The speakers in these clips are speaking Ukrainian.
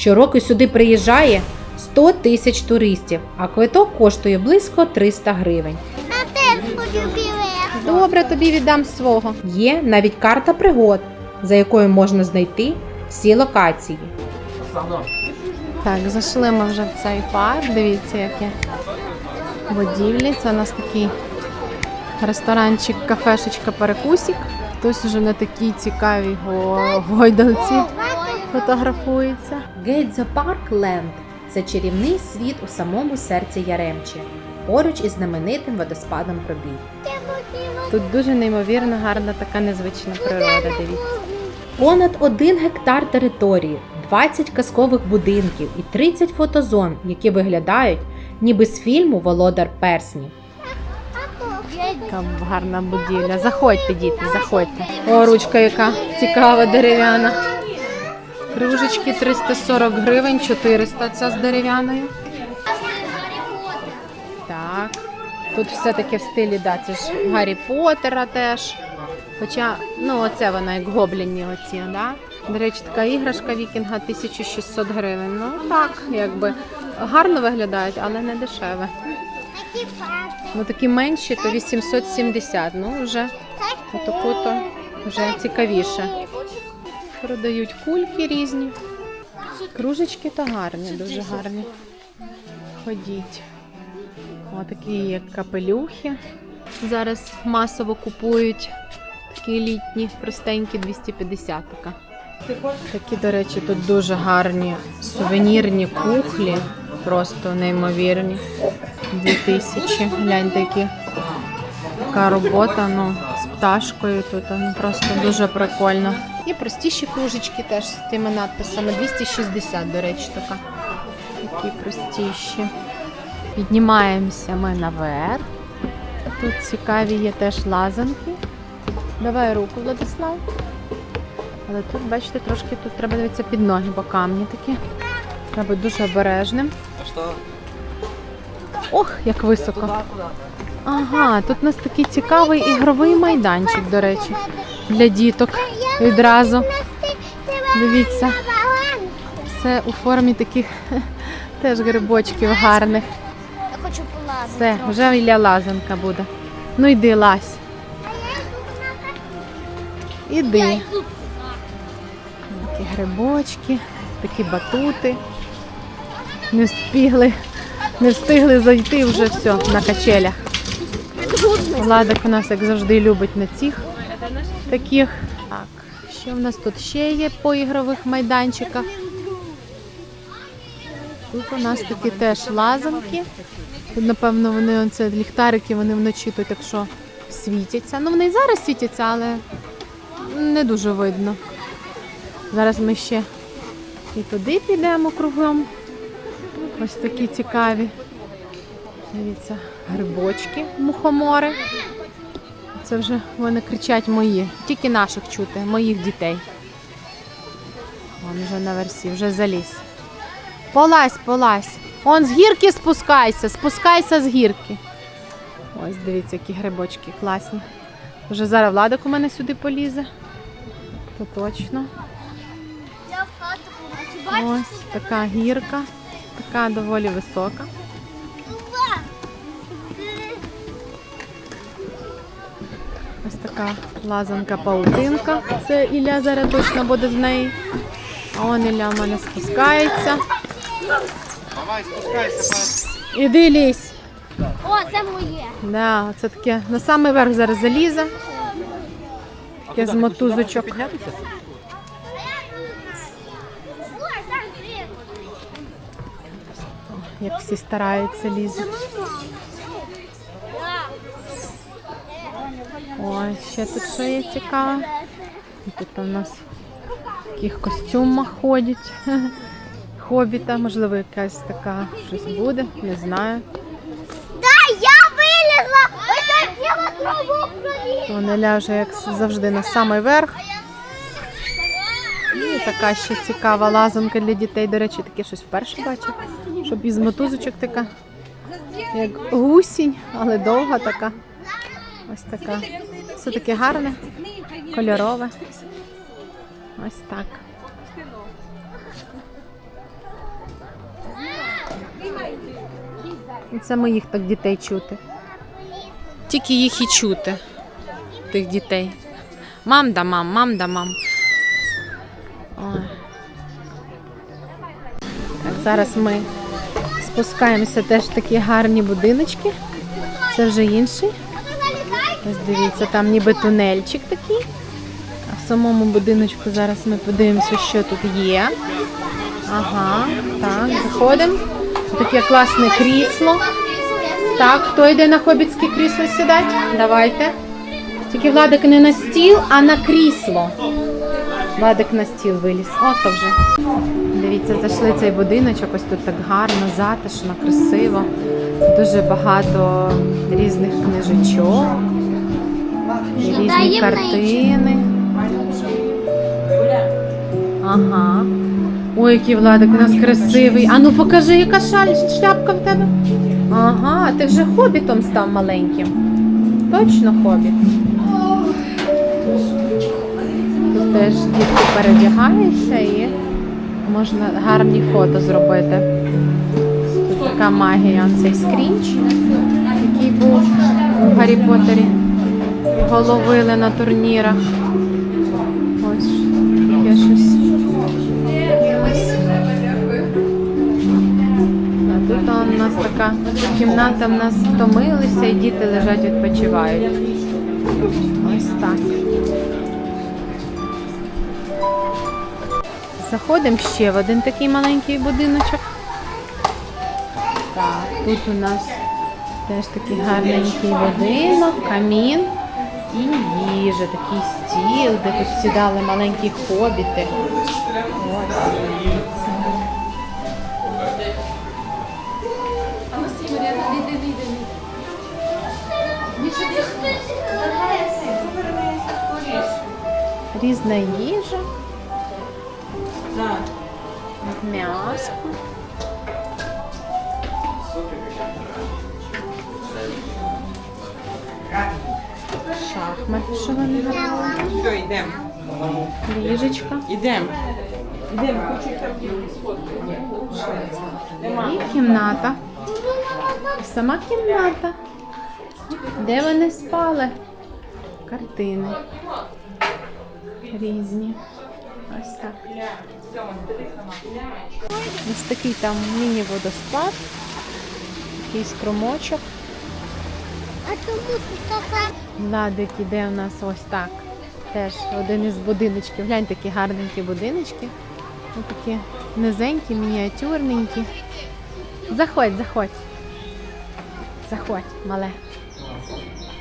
Щороку сюди приїжджає 100 тисяч туристів, а квиток коштує близько 300 гривень. Добре, тобі віддам свого. Є навіть карта пригод, за якою можна знайти всі локації. Так, зайшли ми вже в цей парк. Дивіться, які будівлі. Це у нас такий ресторанчик, кафешечка, перекусик. Хтось уже на такій цікавій го- гойдалці фотографується. Гейдзо Парк Ленд це чарівний світ у самому серці Яремчі, поруч із знаменитим водоспадом Пробій. Тут дуже неймовірно гарна така незвична природа. Дивіться. Понад один гектар території, 20 казкових будинків і 30 фотозон, які виглядають ніби з фільму Володар Перснів. Яка гарна будівля. Заходьте, діти, заходьте. О, ручка яка цікава дерев'яна. Кружечки 340 гривень, 400 ця з дерев'яною. Так. Тут все таке в стилі, да, це ж Гаррі Поттера теж. Хоча, ну, оце вона як гобліні оці, да? До речі, така іграшка вікінга 1600 гривень. Ну так, якби гарно виглядають, але не дешеве. Ну такі менші, то 870. Ну вже отаку то вже цікавіше. Продають кульки різні. Кружечки то гарні, дуже гарні. Ходіть. Отакі як капелюхи. Зараз масово купують такі літні, простенькі 250 така. Такі, до речі, тут дуже гарні сувенірні кухлі, просто неймовірні. 2000. Гляньте, які така робота, ну, пташкою тут ну, просто дуже прикольно. І простіші кружечки теж з тими надписами. 260, до речі, така. Такі простіші. Піднімаємося ми наверх. Тут цікаві є теж лазанки. Давай руку, Владислав. Але тут, бачите, трошки тут треба дивитися під ноги, бо камні такі. Треба бути дуже обережним. Ох, як високо. Ага, тут у нас такий цікавий ігровий майданчик, до речі, для діток. Відразу. Дивіться, все у формі таких теж грибочків гарних. Все, вже Ілля лазанка буде. Ну йди, лазь. Іди. Такі грибочки, такі батути. Не встигли, не встигли зайти вже все на качелях. Владик у нас, як завжди, любить на цих таких. Так, що в нас тут ще є по ігрових майданчиках? Тут у нас такі теж лазанки. Тут, напевно, вони оце ліхтарики, вони вночі тут, якщо світяться. Ну, вони і зараз світяться, але не дуже видно. Зараз ми ще і туди підемо кругом. Ось такі цікаві. Дивіться, грибочки, мухомори. Це вже вони кричать мої. Тільки наших чути, моїх дітей. Вон вже на версі, вже заліз. Полазь, полазь. Он з гірки спускайся, спускайся з гірки. Ось дивіться, які грибочки класні. Вже зараз Владик у мене сюди полізе. То точно. Ось така гірка, така доволі висока. Ось така лазанка паутинка. Це Ілля зараз точно буде з неї. А он Ілля в мене спускається. Давай, спускайся, Іди лізь. О, це моє. Да, це таке на самий верх зараз залізе. Таке з мотузочок. Як всі стараються лізуть. Ой, ще тут що є цікаве. Тут у нас в таких костюмах ходять. Хобіта, можливо, якась така щось буде, не знаю. Да, я вилізла! Вона ляже, як завжди, на самий верх. І така ще цікава лазанка для дітей. До речі, таке щось вперше бачу. Щоб із мотузочок така, як гусінь, але довга така. Ось така. Все таке гарне, кольорове. Ось так. Це моїх так дітей чути. Тільки їх і чути, тих дітей. Мам да мам, мам да мам. Ой. Так, Зараз ми спускаємося теж в такі гарні будиночки. Це вже інший. Ось дивіться, там ніби тунельчик такий. А в самому будиночку зараз ми подивимося, що тут є. Ага, так, заходимо. Таке класне крісло. Так, хто йде на хобітське крісло сідати? Давайте. Тільки Владик не на стіл, а на крісло. Владик на стіл виліз. От то вже. Дивіться, зайшли цей будиночок, ось тут так гарно, затишно, красиво. Дуже багато різних книжечок, різні картини. Ага. Ой, який Владик у нас красивий. А ну покажи, яка шаль, шляпка в тебе. Ага, ти вже хобітом став маленьким. Точно хобіт. Тут теж дітки передягаються і можна гарні фото зробити. Тут така магія, он цей скрінч, який був у Гаррі Поттері. Його ловили на турнірах. Ось таке щось. Ось. А тут у нас така кімната, в нас втомилися і діти лежать, відпочивають. Ось так. Заходимо ще в один такий маленький будиночок. Так, тут у нас теж такий гарненький будинок, камін і їжа, такий стіл, де тут сідали маленькі хобіти. Ось. Різна їжа. М'ясо. Що вони грали. Все, йдемо. Ліжечка. Йдемо. І кімната. Сама кімната. Де вони спали? Картини. Різні. Ось так. Ось такий там міні-водоспад, такий струмочок. А тому тут така Владик іде у нас ось так. Теж один із будиночків. Глянь, такі гарненькі будиночки. Ось такі низенькі, мініатюрненькі. Заходь, заходь. Заходь, мале.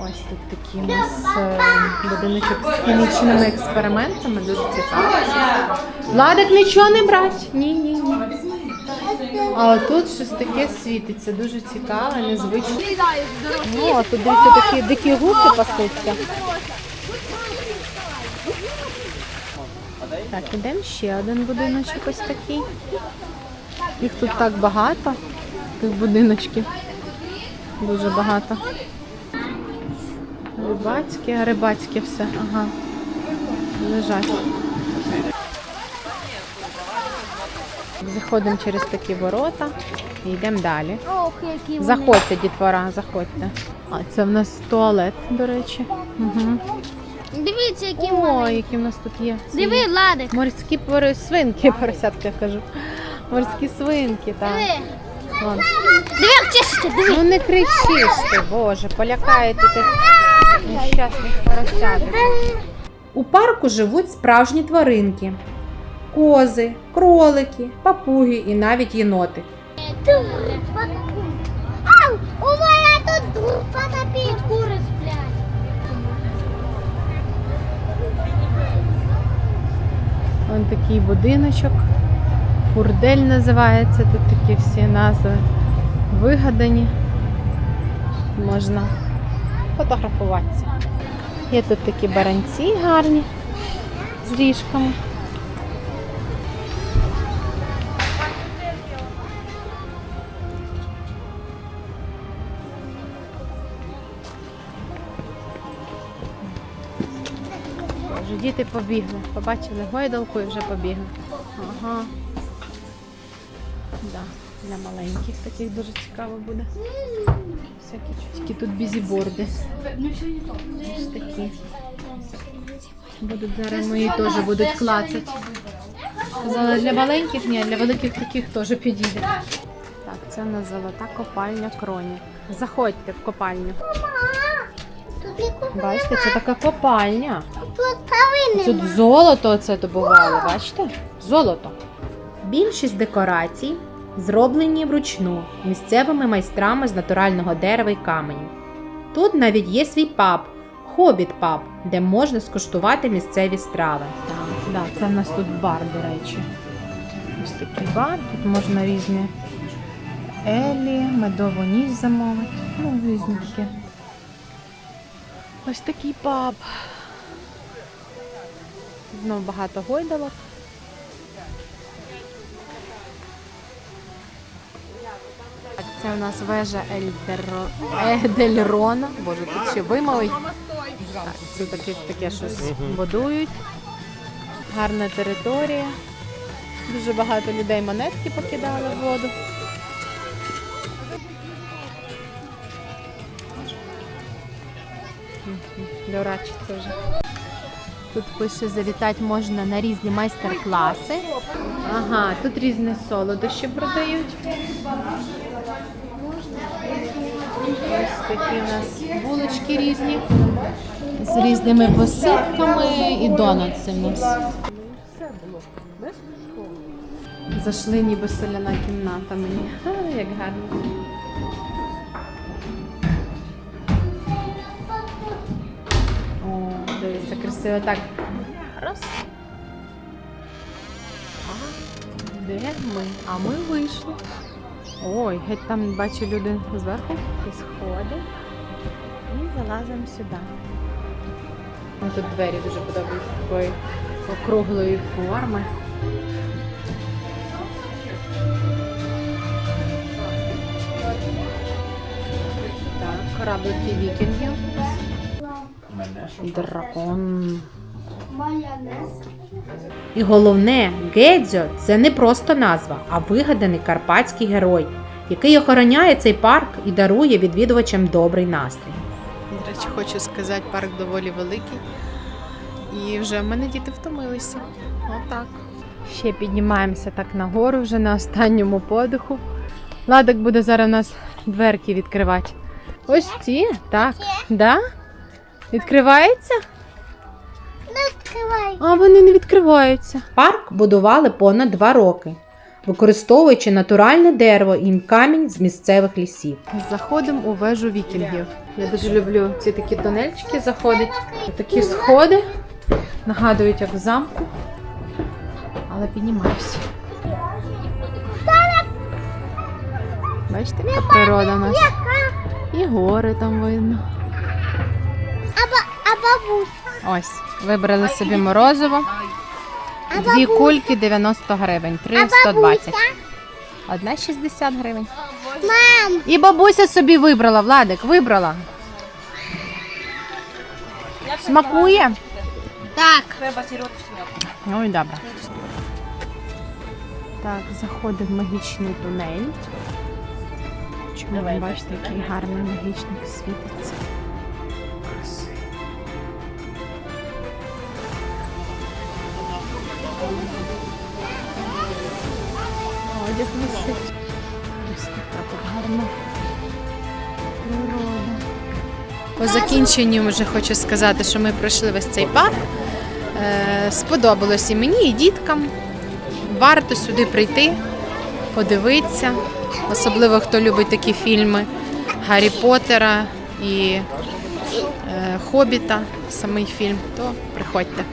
Ось тут такі у нас е, будиночок з хімічними експериментами, дуже цікаво. Владик нічого не брать. Ні, ні, ні. А тут щось таке світиться, дуже цікаве, незвичне. Ну, а тут дивіться, такі дикі гуси пасуться. Так, ідемо ще один будиночок ось такий. Їх тут так багато, тих будиночків. Дуже багато. Рибацьке, рибацьке все. Ага. Лежать. Заходимо через такі ворота і йдемо далі. ох, які вони. Заходьте, дітвора, заходьте. А це в нас туалет, до речі. Угу. Дивіться, які О, вони. які в нас тут є. ці Диви, Владик. Морські пори... свинки, поросятки я кажу. Морські свинки, так. Диви. Вон. Диви, як чешеться, диви. Ну не кричиш ти, Боже, полякаєте тих нещасних поросяток. У парку живуть справжні тваринки: кози, кролики, папуги і навіть єноти. Ау, у мене тут потопіть кури сплять. Вон такий будиночок. Фурдель називається. Тут такі всі назви вигадані. Можна фотографуватися. Є тут такі баранці гарні з ріжками. Вже діти побігли. Побачили гойдалку і вже побігли. Ага. Да. Для маленьких таких дуже цікаво буде. Всякі чутки тут бізіборди. Ось такі. Будуть зараз мої теж будуть клацати. Сказала, для маленьких ні, для великих таких теж підійде. Так, це у нас золота копальня кроні. Заходьте в копальню. Бачите, це така копальня. Тут золото це добували, бачите? Золото. Більшість декорацій зроблені вручну місцевими майстрами з натурального дерева і каменю. Тут навіть є свій паб, хобіт паб, де можна скуштувати місцеві страви. Так, да, це в нас тут бар, до речі. Ось такий бар. Тут можна різні елі, медову ніж замовити. Ну, різні такі. Ось такий паб. Знову багато гойдалок. Так, це у нас вежа Ельдеро... Едельрона. Боже, тут ще вимовить. Так, це таке, таке щось будують. Гарна територія. Дуже багато людей монетки покидали в воду. Мгм, Дурачиться вже. Тут пише, завітати можна на різні майстер-класи. Ага, тут різні солодощі продають. Ось такі у нас булочки різні. З різними посипками і донатси в нас. Зайшли ніби соляна кімната мені. А, як гарно. О, дивіться, красиво так. Раз. А, де ми? А ми вийшли. Ой, геть там бачу люди зверху. І сходи. І залазимо сюди. Ну, Тут двері дуже подобаються такої округлої форми. Так, кораблики вікінгів. Дракон. І головне, Гедзьо це не просто назва, а вигаданий карпатський герой, який охороняє цей парк і дарує відвідувачам добрий настрій. До речі, хочу сказати, парк доволі великий. І вже в мене діти втомилися. Отак. Ще піднімаємося так нагору, вже на останньому подиху. Ладик буде зараз у нас дверки відкривати. Ось ці, так. Да? Відкривається? А вони не відкриваються. Парк будували понад два роки, використовуючи натуральне дерево і камінь з місцевих лісів. Заходимо у вежу вікінгів. Я дуже люблю ці такі тунельчики заходить. Такі сходи нагадують як в замку. Але піднімаюся. Бачите, яка природа у нас. І гори там видно. А, ба- бабусь. Ось, вибрали собі морозиво. Дві кульки 90 гривень, три А 120. Одна 60 гривень. Мам, І бабуся собі вибрала, Владик, вибрала. Смакує? Так. Ну і добре. Так, заходимо в магічний тунель. Чому ви бачите, який гарний магічник світиться. По закінченню вже хочу сказати, що ми пройшли весь цей парк. Е, Сподобалось і мені, і діткам. Варто сюди прийти, подивитися. Особливо хто любить такі фільми Гаррі Поттера і е, Хобіта, самий фільм, то приходьте.